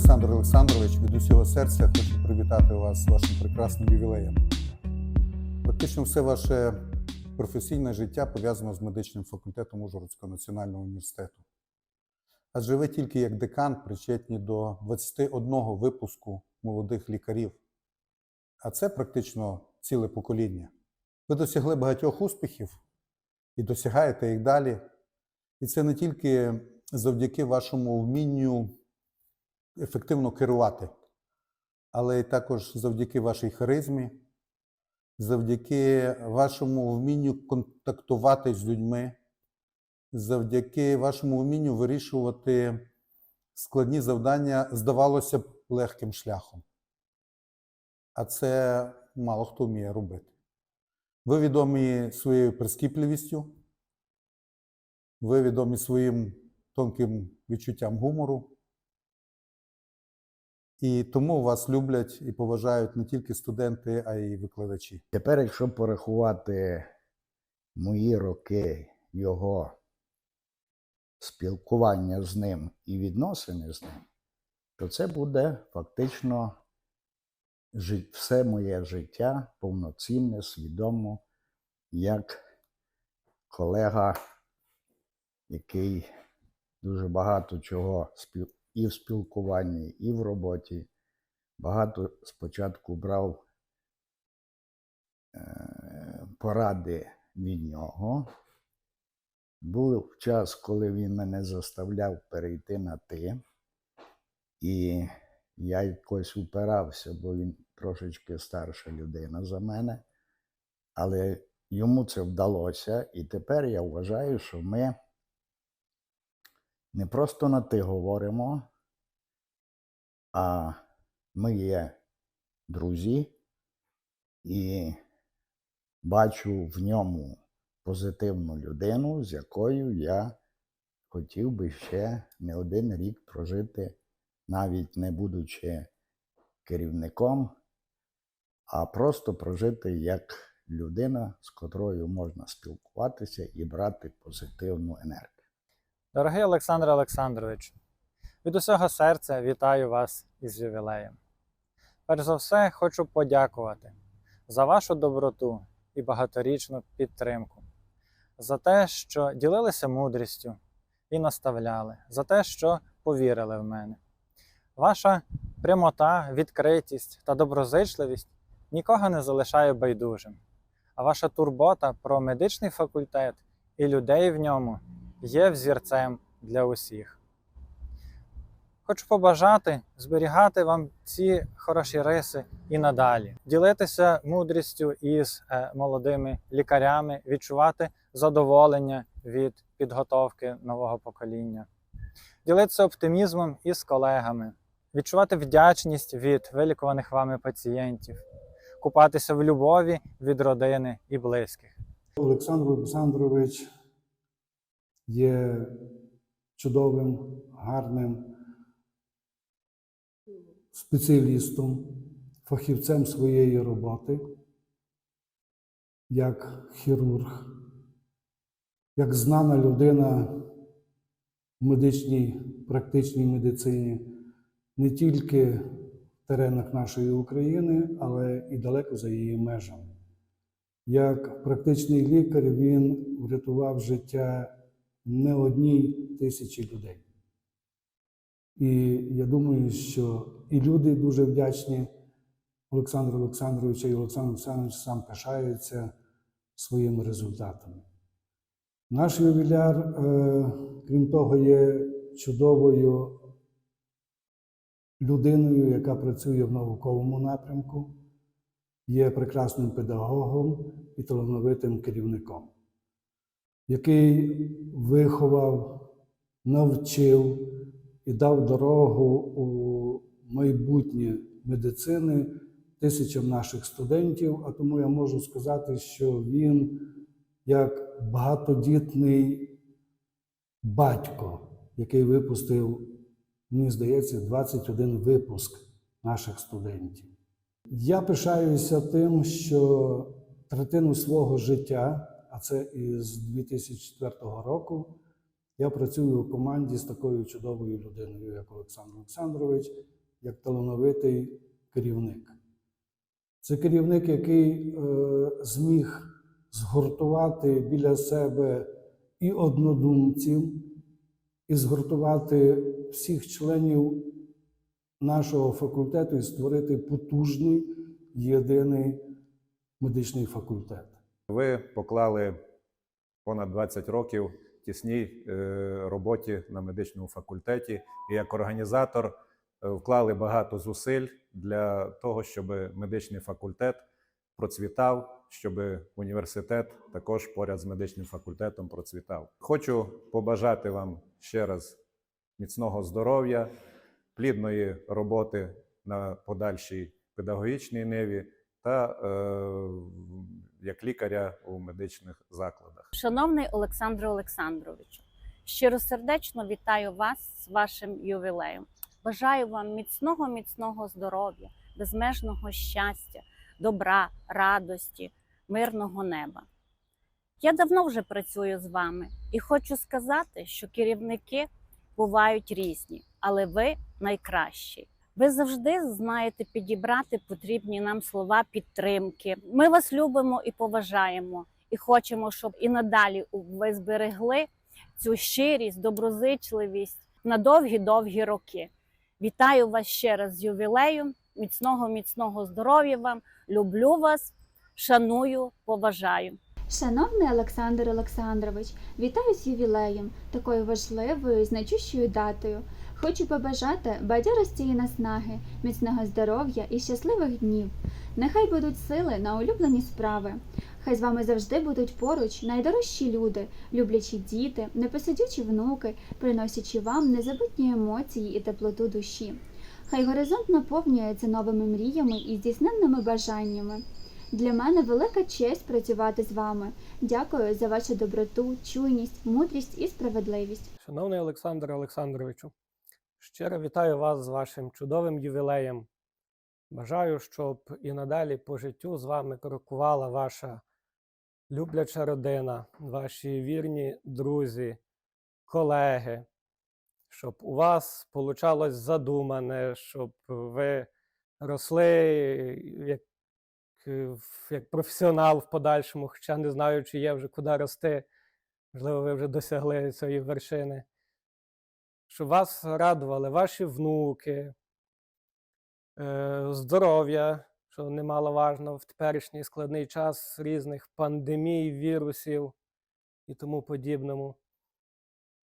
Олександр Олександрович. Від усього серця хочу привітати вас з вашим прекрасним ювілеєм. Практично все ваше професійне життя пов'язано з медичним факультетом Ужгородського національного університету. Адже ви тільки як декан причетні до 21 випуску молодих лікарів. А це практично ціле покоління. Ви досягли багатьох успіхів і досягаєте їх далі. І це не тільки завдяки вашому вмінню ефективно керувати, але також завдяки вашій харизмі, завдяки вашому вмінню контактувати з людьми, завдяки вашому вмінню вирішувати складні завдання, здавалося б, легким шляхом. А це мало хто вміє робити. Ви відомі своєю прискіпливістю, ви відомі своїм тонким відчуттям гумору. І тому вас люблять і поважають не тільки студенти, а й викладачі. Тепер, якщо порахувати мої роки його спілкування з ним і відносини з ним, то це буде фактично все моє життя повноцінне, свідомо, як колега, який дуже багато чого спіл- і в спілкуванні, і в роботі. Багато спочатку брав е, поради від нього. Був час, коли він мене заставляв перейти на ти, і я якось упирався, бо він трошечки старша людина за мене. Але йому це вдалося, і тепер я вважаю, що ми не просто на ти говоримо, а ми є друзі, і бачу в ньому позитивну людину, з якою я хотів би ще не один рік прожити, навіть не будучи керівником, а просто прожити як людина, з котрою можна спілкуватися і брати позитивну енергію. Дорогий Олександр Олександрович, від усього серця вітаю вас із ювілеєм. Перш за все, хочу подякувати за вашу доброту і багаторічну підтримку, за те, що ділилися мудрістю і наставляли, за те, що повірили в мене. Ваша прямота, відкритість та доброзичливість нікого не залишає байдужим, а ваша турбота про медичний факультет і людей в ньому є взірцем для усіх. Хочу побажати зберігати вам ці хороші риси і надалі, ділитися мудрістю із е, молодими лікарями, відчувати задоволення від підготовки нового покоління, ділитися оптимізмом із колегами, відчувати вдячність від вилікуваних вами пацієнтів, купатися в любові від родини і близьких. Олександр Олександрович є чудовим, гарним спеціалістом, фахівцем своєї роботи, як хірург, як знана людина в медичній, практичній медицині не тільки в теренах нашої України, але і далеко за її межами. Як практичний лікар він врятував життя не одній тисячі людей. І я думаю, що і люди дуже вдячні Олександру Олександровичу, і Олександр Олександрович сам пишається своїми результатами. Наш ювіляр, е, крім того, є чудовою людиною, яка працює в науковому напрямку, є прекрасним педагогом і талановитим керівником, який виховав, навчив і дав дорогу у майбутнє медицини тисячам наших студентів. А тому я можу сказати, що він як багатодітний батько, який випустив, мені здається, 21 випуск наших студентів. Я пишаюся тим, що третину свого життя, а це із 2004 року, Я працюю у команді з такою чудовою людиною, як Олександр Олександрович, як талановитий керівник. Це керівник, який е, зміг згуртувати біля себе і однодумців, і згуртувати всіх членів нашого факультету і створити потужний єдиний медичний факультет. Ви поклали понад 20 років тісній е, роботі на медичному факультеті, і як організатор е, вклали багато зусиль для того, щоб медичний факультет процвітав, щоб університет також поряд з медичним факультетом процвітав. Хочу побажати вам ще раз міцного здоров'я, плідної роботи на подальшій педагогічній ниві та е, як лікаря у медичних закладах. Шановний Олександре Олександровичу, щиросердечно вітаю вас з вашим ювілеєм. Бажаю вам міцного, міцного здоров'я, безмежного щастя, добра, радості, мирного неба. Я давно вже працюю з вами і хочу сказати, що керівники бувають різні, але ви найкращі. Ви завжди знаєте підібрати потрібні нам слова підтримки. Ми вас любимо і поважаємо, і хочемо, щоб і надалі ви зберегли цю щирість, доброзичливість на довгі-довгі роки. Вітаю вас ще раз з ювілеєм, міцного, міцного здоров'я вам. Люблю вас, шаную, поважаю. Шановний Олександр Олександрович, вітаю з ювілеєм, такою важливою і значущою датою. Хочу побажати бадьорості і наснаги, міцного здоров'я і щасливих днів. Нехай будуть сили на улюблені справи. Хай з вами завжди будуть поруч найдорожчі люди, люблячі діти, непосидючі внуки, приносячи вам незабутні емоції і теплоту душі. Хай горизонт наповнюється новими мріями і здійсненними бажаннями. Для мене велика честь працювати з вами. Дякую за вашу доброту, чуйність, мудрість і справедливість. Шановний Олександр Олександровичу, щиро вітаю вас з вашим чудовим ювілеєм. Бажаю, щоб і надалі по життю з вами крокувала ваша любляча родина, ваші вірні друзі, колеги, щоб у вас получалось задумане, щоб ви росли як, як професіонал в подальшому, хоча не знаю, чи є вже куди рости. Можливо, ви вже досягли цієї вершини. Щоб вас радували ваші внуки, е, здоров'я, що немаловажно в теперішній складний час різних пандемій, вірусів і тому подібному.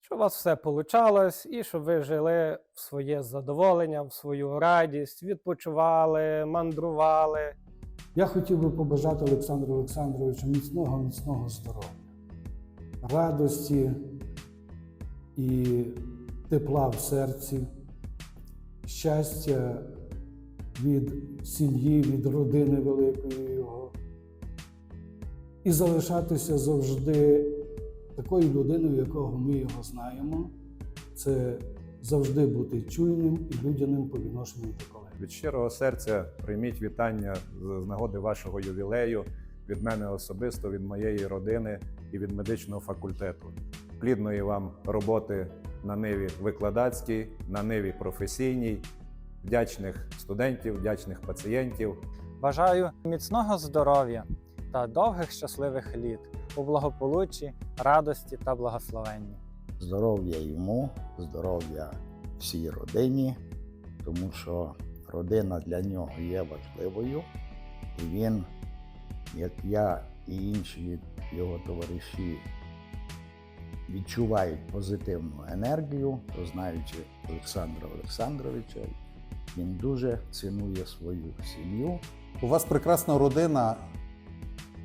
Щоб у вас все получалось, і щоб ви жили в своє задоволення, в свою радість, відпочивали, мандрували. Я хотів би побажати Олександру Олександровичу міцного, міцного здоров'я, радості і тепла в серці, щастя від сім'ї, від родини великої його. І залишатися завжди такою людиною, якого ми його знаємо. Це завжди бути чуйним і людяним по відношенню до колег. Від щирого серця прийміть вітання з нагоди вашого ювілею від мене особисто, від моєї родини і від медичного факультету. Плідної вам роботи на ниві викладацькій, на ниві професійній, вдячних студентів, вдячних пацієнтів. Бажаю міцного здоров'я та довгих щасливих літ у благополуччі, радості та благословенні. Здоров'я йому, здоров'я всій родині, тому що родина для нього є важливою, і він, як я і інші його товариші, відчувають позитивну енергію, то знаючи Олександра Олександровича, він дуже цінує свою сім'ю. У вас прекрасна родина,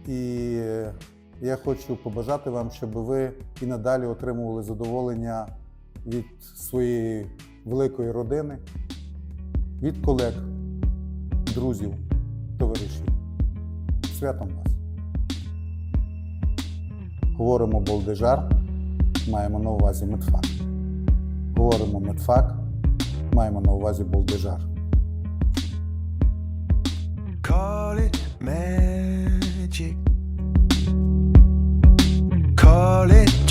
і я хочу побажати вам, щоб ви і надалі отримували задоволення від своєї великої родини, від колег, друзів, товаришів. Святом вас! Говоримо Болдежар, маємо на увазі медфак. Говоримо медфак, маємо на увазі Болдежар. Call it magic. Call it.